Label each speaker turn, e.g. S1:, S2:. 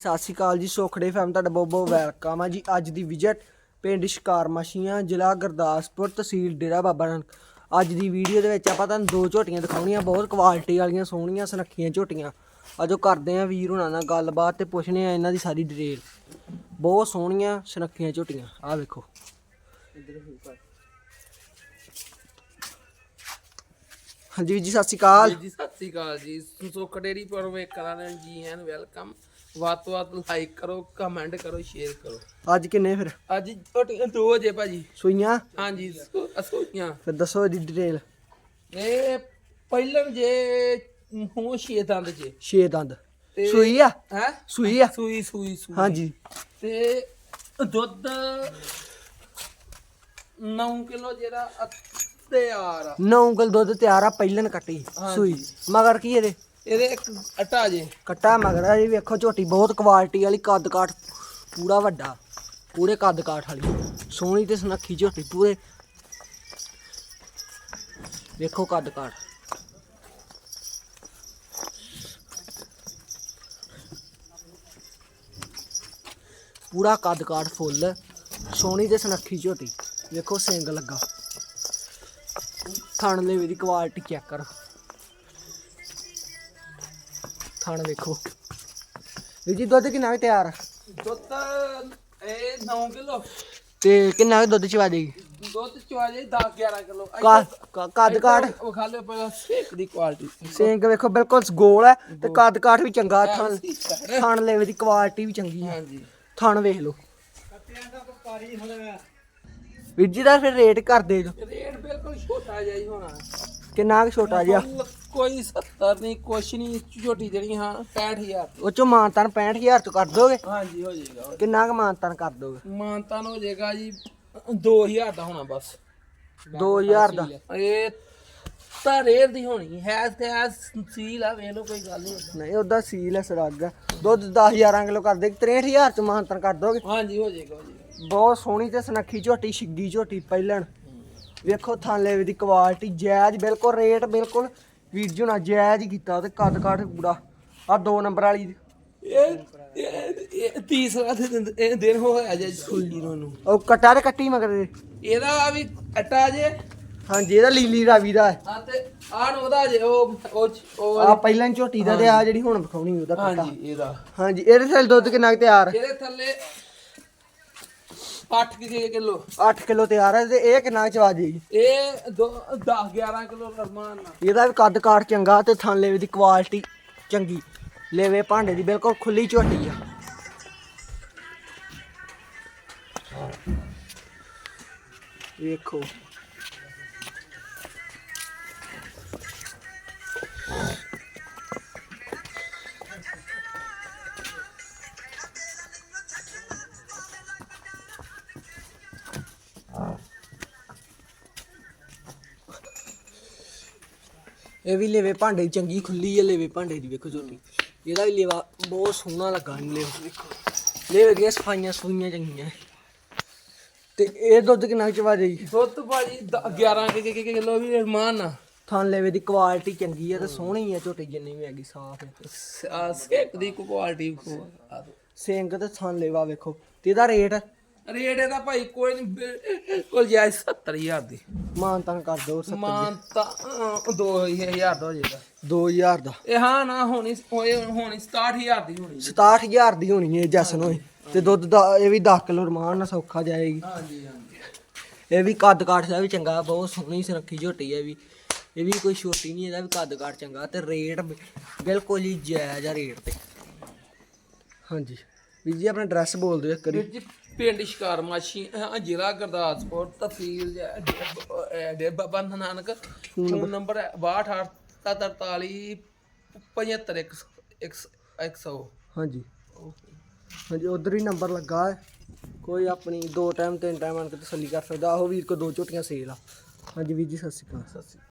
S1: ਸਤਿ ਸ਼੍ਰੀ ਅਕਾਲ ਜੀ, ਸੋਖੜੇ ਫੈਮ ਤੁਹਾਡਾ ਬਹੁਤ ਬਹੁਤ ਵੈਲਕਮ ਆ ਜੀ। ਅੱਜ ਦੀ ਵਿਜ਼ਿਟ ਪਿੰਡ ਸ਼ਿਕਾਰ ਮਾਸ਼ੀਆਂ ਜ਼ਿਲ੍ਹਾ ਗੁਰਦਾਸਪੁਰ, ਤਹਿਸੀਲ ਡੇਰਾ ਬਾਬਾ ਨਾਨਕ। ਅੱਜ ਦੀ ਵੀਡੀਓ ਦੇ ਵਿੱਚ ਆਪਾਂ ਤੁਹਾਨੂੰ ਦੋ ਝੋਟੀਆਂ ਦਿਖਾਉਣੀਆਂ, ਬਹੁਤ ਕੁਆਲਿਟੀ ਵਾਲੀਆਂ, ਸੋਹਣੀਆਂ, ਸੁਨੱਖੀਆਂ ਝੋਟੀਆਂ। ਅਜੋ ਕਰਦੇ ਆ ਵੀਰ ਹੁਣਾਂ ਨਾਲ ਗੱਲਬਾਤ ਤੇ ਪੁੱਛਣੇ ਆ ਇਹਨਾਂ ਦੀ ਸਾਰੀ ਡਿਟੇਲ ਬਹੁਤ ਸੋਹਣੀਆਂ, ਸੁਨੱਖੀਆਂ ਝੋਟੀਆਂ। ਆਹ ਵੇਖੋ। ਹਾਂਜੀ ਵੀਰ ਜੀ, ਸਤਿ ਸ਼੍ਰੀ ਅਕਾਲ।
S2: ਜੀ ਸਤਿ ਸ੍ਰੀ ਅਕਾਲ ਜੀ। ਸੁੱਖ ਡੇਰੀ ਪਰ ਵੇਖਣਾ ਜੀ, ਐਨ ਵੈਲਕਮ। ਵੱਧ ਤੋਂ ਵੱਧ ਲਾਈਕ ਕਰੋ ਕਮੈਂਟ ਕਰੋ ਸ਼ੇਅਰ ਕਰੋ।
S1: ਅੱਜ ਕਿੰਨੇ ਫਿਰ?
S2: ਅੱਜ ਝੋਟੀਆਂ ਦੋ ਜੇ ਭਾਜੀ।
S1: ਸੂਈਆਂ?
S2: ਹਾਂਜੀ ਅਸੋਈਆਂ
S1: ਫਿਰ ਦੱਸੋ ਇਹਦੀ ਡਿਟੇਲ
S2: ਇਹ ਪਹਿਲਣ ਜੇ ਮੂੰਹ ਛੇ ਦੰਦ ਜੇ।
S1: ਛੇ ਦੰਦ। ਸੂਈ ਆ?
S2: ਹੈ?
S1: ਸੂਈ ਆ?
S2: ਸੂਈ ਸੂਈ ਸੂਈ।
S1: ਹਾਂਜੀ।
S2: ਤੇ ਦੁੱਧ 9 ਕਿਲੋ ਜਿਹੜਾ ਤਿਆਰ ਆ।
S1: ਨੌ ਉਂਗਲ ਦੁੱਧ ਤਿਆਰ ਆ ਪਹਿਲਨ ਕੱਟੀ। ਸੂਈ। ਮਗਰ ਕੀ ਇਹਦੇ?
S2: ਇਹਦੇ ਇੱਕ ਅਟਾ ਜੇ।
S1: ਕੱਟਾ ਮਗਰ ਆ ਜੀ ਵੇਖੋ ਝੋਟੀ, ਬਹੁਤ ਕੁਆਲਿਟੀ ਵਾਲੀ ਕੱਦ ਕਾਠ, ਪੂਰਾ ਵੱਡਾ, ਪੂਰੇ ਕੱਦ ਕਾਠ ਵਾਲੀ। ਸੋਹਣੀ ਤੇ ਸੁਨੱਖੀ ਝੋਟੀ, ਪੂਰੇ। ਵੇਖੋ ਕੱਦ ਕਾਠ। ਪੂਰਾ ਕੱਦ ਕਾਠ ਫੁੱਲ, ਸੋਹਣੀ ਤੇ ਸੁਨੱਖੀ ਝੋਟੀ। ਵੇਖੋ ਸਿੰਗ ਲੱਗਾ। ਥਣ ਦੇ ਦੀ ਕੁਆਲਿਟੀ ਚੈੱਕ ਕਰੋ। ਥਣ ਵੇਖੋ ਵੀਰ ਜੀ ਦੁੱਧ ਕਿੰਨਾ ਕੁ ਤਿਆਰ?
S2: ਦੁੱਧ ਇਹ 9 ਕਿਲੋ।
S1: ਤੇ ਕਿੰਨਾ ਕੁ ਦੁੱਧ ਚਵਾ ਦੇਗੀ?
S2: ਦੁੱਧ ਚਵਾਜੇ 10 11 ਕਿਲੋ।
S1: ਕੱਦ ਕਾਠ?
S2: ਉਹ ਖਾ ਲਿਓ ਪਹਿਲਾਂ ਸੇਕ ਦੀ ਕੁਆਲਿਟੀ
S1: ਸਿੰਗ ਵੇਖੋ ਬਿਲਕੁਲ ਗੋਲ ਹੈ ਤੇ ਕੱਦ ਕਾਠ ਵੀ ਚੰਗਾ ਥਣ ਥਣ ਲੈਵੇ ਦੀ ਕੁਆਲਿਟੀ ਵੀ ਚੰਗੀ ਹੈ
S2: ਹਾਂਜੀ।
S1: ਥਣ ਵੇਖ ਲਓ। ਵੀਰ ਜੀ ਦਾ ਫਿਰ ਰੇਟ ਕਰ ਦੇ ਦਿਓ।
S2: ਰੇਟ ਬਿਲਕੁਲ ਛੋਟਾ ਜਿਹਾ ਹੀ ਹੋਣਾ।
S1: ਕਿੰਨਾ ਕੁ ਛੋਟਾ ਜਿਹਾ?
S2: ਕੋਈ 70 ਨਹੀਂ ਕੁਛ ਨਹੀਂ ਛੋਟੀ ਜਿਹੜੀ ਹਾਂ 65000
S1: ਉਹ ਚੋਂ ਮਾਨਤਨ 65000 ਚ ਕਰ ਦੋਗੇ?
S2: ਹਾਂਜੀ ਹੋ ਜਾਏਗਾ
S1: ਕਿੰਨਾ ਕੁ ਮਾਨਤਨ ਕਰ ਦੋਗੇ?
S2: ਮਾਨਤਾਨ ਹੋ ਜਾਏਗਾ ਜੀ 2000 ਦਾ ਹੋਣਾ ਬਸ।
S1: 2000 ਦਾ?
S2: ਇਹ ਤਾਂ ਦੀ ਹੋਣੀ ਹੈ ਤੇ ਸੀਲ ਆ ਵੇਖ ਲਓ ਕੋਈ ਗੱਲ ਨਹੀਂ
S1: ਨਹੀਂ ਉਹਦਾ ਸੀਲ ਹੈ ਸਰੱਗ। ਹੈ। ਦੁੱਧ 10000 ਕਿਲੋ ਕਰ ਦੇ 63000 ਚ ਮਾਨਤਨ ਕਰ ਦੋਗੇ?
S2: ਹਾਂਜੀ ਹੋ ਜਾਏਗਾ ਹੋ ਜਾਏਗਾ।
S1: ਬਹੁਤ ਸੋਹਣੀ ਤੇ ਸੁਨੱਖੀ ਝੋਟੀ ਛਿੱਗੀ ਝੋਟੀ ਪਹਿਲਣ। ਵੇਖੋ ਥਾਲੇ ਦੀ ਕੁਆਲਿਟੀ ਜਾਇਜ਼ ਬਿਲਕੁਲ ਰੇਟ ਬਿਲਕੁਲ। ਵੀਰ ਜੀ ਹੁਣਾਂ ਜਾਇਜ਼ ਹੀ ਕੀਤਾ ਤੇ ਕੱਦ ਕਾਠ ਪੂਰਾ। ਆ ਦੋ ਨੰਬਰ ਵਾਲੀ
S2: ਇਹ ਇਹ- ਤੀਸਰਾ ਦਿਨ ਇਹ ਦਿਨ ਹੋਇਆ ਜੇ ਸੂਈ ਨੂੰ ਨੂੰ
S1: ਉਹ ਕਟਾ ਤੇ ਕੱਟੀ ਮਗਰ
S2: ਇਹਦਾ ਵੀ ਅਟਾ ਜੇ।
S1: ਹਾਂਜੀ ਇਹਦਾ ਲੀਲੀ ਰਾਵੀ ਦਾ। ਹੈ
S2: ਆ ਤੇ ਆਣ ਉਹਦਾ ਜੇ ਉਹ ਉਹ
S1: ਆ ਪਹਿਲਾਂ ਝੋਟੀ ਦਾ ਤੇ ਆ ਜਿਹੜੀ ਹੁਣ ਵਿਖਾਉਣੀ ਉਹਦਾ ਕੱਟਾ।
S2: ਹਾਂਜੀ ਇਹਦਾ।
S1: ਹਾਂਜੀ ਇਹਦੇ ਥੱਲੇ ਦੁੱਧ ਕਿੰਨਾ ਤਿਆਰ?
S2: ਇਹਦੇ ਥੱਲੇ 8 ਕਿਲੋ
S1: 8 ਕਿਲੋ। ਤਿਆਰ ਹੈ ਤੇ ਇਹ ਕਿੰਨਾ ਚਵਾ ਜੇਗੀ
S2: ਇਹ 10 11 ਕਿਲੋ ਰਮਾਨ ਨਾਲ
S1: ਇਹਦਾ ਵੀ ਕੱਦ ਕਾਠ ਚੰਗਾ ਤੇ ਥਾਲੇ ਦੀ ਕੁਆਲਿਟੀ ਚੰਗੀ। ਲੇਵੇ ਭਾਂਡੇ ਦੀ ਬਿਲਕੁਲ ਖੁੱਲੀ ਝੋਟੀ ਆ। ਵੇਖੋ। ਇਹ ਵੀ ਲੇਵੇ ਭਾਂਡੇ ਦੀ ਚੰਗੀ ਖੁੱਲੀ ਹੈ ਲੇਵੇ ਭਾਂਡੇ ਦੀ ਵੇਖੋ ਝੋਟੀ ਇਹਦਾ ਵੀ ਲੇਵਾ ਬਹੁਤ ਸੋਹਣਾ ਲੱਗਾ ਲੇਵਾ ਵੇਖੋ। ਲੇਵੇ ਦੀਆਂ ਸਫਾਈਆਂ ਸਫਾਈਆਂ ਚੰਗੀਆਂ। ਤੇ ਇਹ ਦੁੱਧ ਕਿੰਨਾ ਕੁ ਚਵਾ ਜਾਈ?
S2: ਦੁੱਧ ਭਾਜੀ 11 ਕਿਲੋ ਵੀ ਰਮਾਨ ਨਾਲ
S1: ਥਾਂ ਲੇਵੇ ਦੀ ਕੁਆਲਿਟੀ ਚੰਗੀ ਹੈ ਤੇ ਸੋਹਣੀ ਹੈ ਝੋਟੀ ਜਿੰਨੀ ਵੀ ਹੈਗੀ ਸਾਫ਼ ਹੈ
S2: ਸੇਕ ਦੀ ਕੁਆਲਿਟੀ
S1: ਸਿੰਗ ਤੇ ਥਾਂ ਲੇਵਾ ਵੇਖੋ। ਤੇ ਇਹਦਾ ਰੇਟ
S2: ਰੇਟ ਇਹਦਾ ਭਾਈ ਕੋਈ ਨਹੀਂ ਕੋਲ ਜਾਇ 70000 ਦੀ।
S1: ਮਾਨ ਤਾਂ ਕਰ ਦੋ।
S2: ਮਾਨ ਤਾਂ 2000 ਦਾ ਹੋ ਜਾਏਗਾ।
S1: 2000 ਦਾ।
S2: ਇਹ ਹਾਂ ਨਾ ਹੋਣੀ ਹੋਏ ਹੋਣੀ 67000 ਦੀ ਹੋਣੀ।
S1: 67000 ਦੀ ਹੋਣੀ ਹੈ ਜਸਨ ਹੋਏ। ਤੇ ਦੁੱਧ ਦਾ ਇਹ ਵੀ 10 ਕਿਲੋ ਰਮਾਨ ਨਾਲ ਸੌਖਾ ਜਾਏਗੀ।
S2: ਹਾਂਜੀ ਹਾਂਜੀ।
S1: ਇਹ ਵੀ ਕੱਦ ਕਾਠ ਦਾ ਵੀ ਚੰਗਾ ਬਹੁਤ ਸੋਹਣੀ ਸੁਨੱਖੀ ਝੋਟੀ ਹੈ ਵੀ। ਇਹ ਵੀ ਕੋਈ ਛੋਟੀ ਨਹੀਂ ਇਹਦਾ ਵੀ ਕੱਦ ਕਾਠ ਚੰਗਾ। ਤੇ ਰੇਟ ਬਿਲਕੁਲ ਹੀ ਜਾਇਜ਼ ਆ ਰੇਟ ਤੇ। ਹਾਂਜੀ। ਵੀਰ ਜੀ ਆਪਣਾ ਐਡਰੈਸ ਬੋਲ ਦਿਓ ਇੱਕ ਵਾਰੀ।
S2: ਪਿੰਡ ਸ਼ਿਕਾਰ ਮਾਛੀ ਅਹ ਜ਼ਿਲ੍ਹਾ ਗੁਰਦਾਸਪੁਰ ਤਹਿਸੀਲ ਡੇ ਬਾਬਾ ਨਾਨਕ। ਫੋਨ ਨੰਬਰ 6243 75 100
S1: ਹਾਂਜੀ। ਹਾਂਜੀ ਉਧਰ ਹੀ ਨੰਬਰ ਲੱਗਾ ਹੈ। ਕੋਈ ਆਪਣੀ ਦੋ ਟਾਈਮ ਤਿੰਨ ਟਾਈਮ ਆਣ ਕੇ ਤਸੱਲੀ ਕਰ ਸਕਦਾ। ਆਹੋ ਵੀਰ ਕੋ ਦੋ ਝੋਟੀਆਂ ਸੇਲ ਆ। ਹਾਂਜੀ ਵੀਰ ਜੀ ਸਤਿ ਸ਼੍ਰੀ ਅਕਾਲ।